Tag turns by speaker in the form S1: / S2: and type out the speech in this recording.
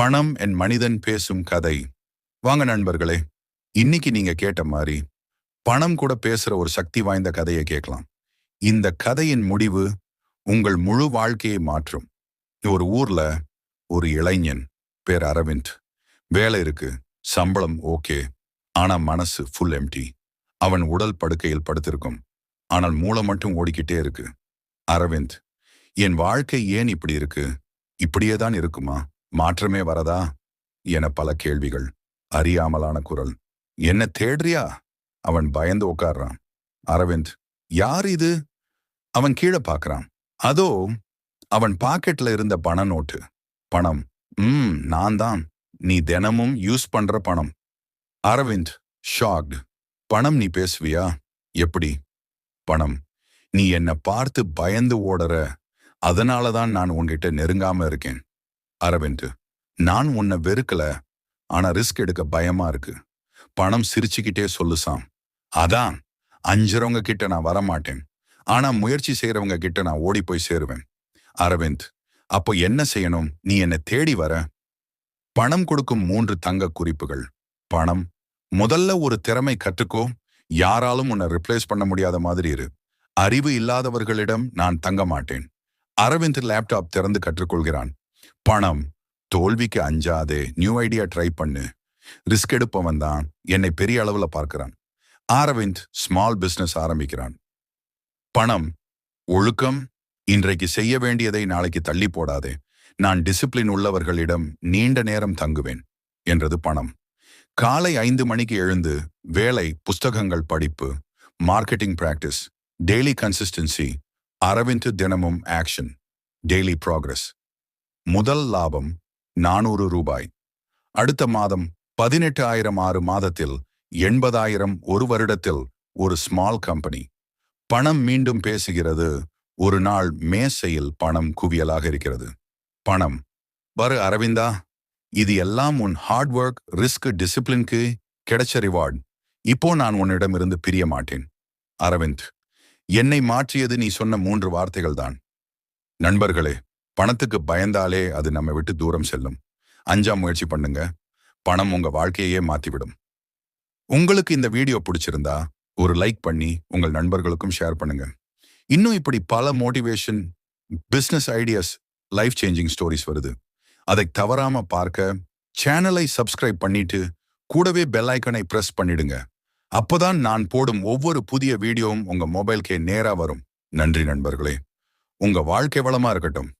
S1: பணம் என் மனிதன் பேசும் கதை. வாங்க நண்பர்களே இன்னைக்கு நீங்க கேட்ட மாதிரி பணம் கூட பேசுற ஒரு சக்தி வாய்ந்த கதையை கேட்கலாம். இந்த கதையின் முடிவு உங்கள் முழு வாழ்க்கையை மாற்றும். ஒரு ஊர்ல ஒரு இளைஞன் பேர் அரவிந்த். வேலை இருக்கு சம்பளம் ஓகே ஆனா மனசு ஃபுல் எம்டி அவன் உடல் படுக்கையில் படுத்திருக்கும். ஆனால் மூளை மட்டும் ஓடிக்கிட்டே இருக்கு. அரவிந்த் என் வாழ்க்கை ஏன் இப்படி இருக்கு? இப்படியே தான் இருக்குமா? மாற்றமே வரதா? என பல கேள்விகள். அறியாமலான குரல். என்ன தேடுறியா? அவன் பயந்து உட்கார்றான். அரவிந்த் யார் இது? அவன் கீழே பார்க்கறான். அதோ அவன் பாக்கெட்ல இருந்த பண நோட்டு. பணம். ம் நான் தான். நீ தினமும் யூஸ் பண்ற பணம். அரவிந்த் ஷாக்டு. பணம் நீ பேசுவியா? எப்படி? பணம். நீ என்ன பார்த்து பயந்து ஓடுற. அதனால தான் நான் உன்கிட்ட நெருங்காம இருக்கேன். அரவிந்த் நான் உன்னை வெறுக்கல ஆனா ரிஸ்க் எடுக்க பயமா இருக்கு. பணம் சிரிச்சுக்கிட்டே சொல்லுசாம் அதான் அஞ்சுறவங்க கிட்ட நான் வரமாட்டேன். ஆனா முயற்சி செய்யறவங்க கிட்ட நான் ஓடி போய் சேருவேன். அரவிந்த் அப்போ என்ன செய்யணும்? நீ என்னை தேடி வர. பணம் கொடுக்கும் மூன்று தங்க குறிப்புகள். பணம் முதல்ல ஒரு திறமை கற்றுக்கோ யாராலும் உன்னை ரிப்ளேஸ் பண்ண முடியாத மாதிரி இரு. அறிவு இல்லாதவர்களிடம் நான் தங்க மாட்டேன். அரவிந்த் லேப்டாப் திறந்து கற்றுக்கொள்கிறான். பணம். தோல்விக்கு அஞ்சாதே. நியூ ஐடியா ட்ரை பண்ணு. ரிஸ்க் எடுப்பவன் தான். என்னை பெரிய அளவுல பார்க்கிறான். அரவிந்த் ஸ்மால் பிசினஸ் ஆரம்பிக்கிறான். பணம். ஒழுக்கம். இன்றைக்கு செய்ய வேண்டியதை நாளைக்கு தள்ளி போடாதே. நான் டிசிப்ளின் உள்ளவர்களிடம் நீண்ட நேரம் தங்குவேன் என்றது பணம். காலை ஐந்து மணிக்கு எழுந்து வேலை புஸ்தகங்கள் படிப்பு marketing practice daily consistency Aravind தினமும் ஆக்ஷன் டெய்லி ப்ராக்ரஸ் முதல் லாபம் நானூறு ரூபாய். அடுத்த மாதம் பதினெட்டு ஆயிரம் ஆறு மாதத்தில் எண்பதாயிரம் ஒரு வருடத்தில் ஒரு ஸ்மால் கம்பெனி பணம் மீண்டும் பேசுகிறது. ஒரு நாள் மேசையில் பணம் குவியலாக இருக்கிறது. பணம். வரு அரவிந்தா இது எல்லாம் உன் ஹார்ட் ஒர்க் ரிஸ்க் டிசிப்ளின்க்கு கிடைச்ச ரிவார்ட் இப்போ நான் உன்னிடமிருந்து பிரிய மாட்டேன். அரவிந்த் என்னை மாற்றியது நீ சொன்ன மூன்று வார்த்தைகள் தான் நண்பர்களே பணத்துக்கு பயந்தாலே அது நம்ம விட்டு தூரம் செல்லும். அஞ்சாம் முயற்சி பண்ணுங்க. பணம் உங்க வாழ்க்கையே மாத்திவிடும். உங்களுக்கு இந்த வீடியோ பிடிச்சிருந்தா ஒரு லைக் பண்ணி உங்கள் நண்பர்களுக்கும் ஷேர் பண்ணுங்க. இன்னும் இப்படி பல motivation business ideas life changing stories வருது. அதை தவறாம பார்க்க சேனலை சப்ஸ்கிரைப் பண்ணிட்டு கூடவே பெல் ஐக்கனை பிரஸ் பண்ணிடுங்க. அப்பதான் நான் போடும் ஒவ்வொரு புதிய வீடியோவும் உங்க மொபைல்கே நேரா வரும். நன்றி நண்பர்களே. உங்க வாழ்க்கை வளமா இருக்கட்டும்.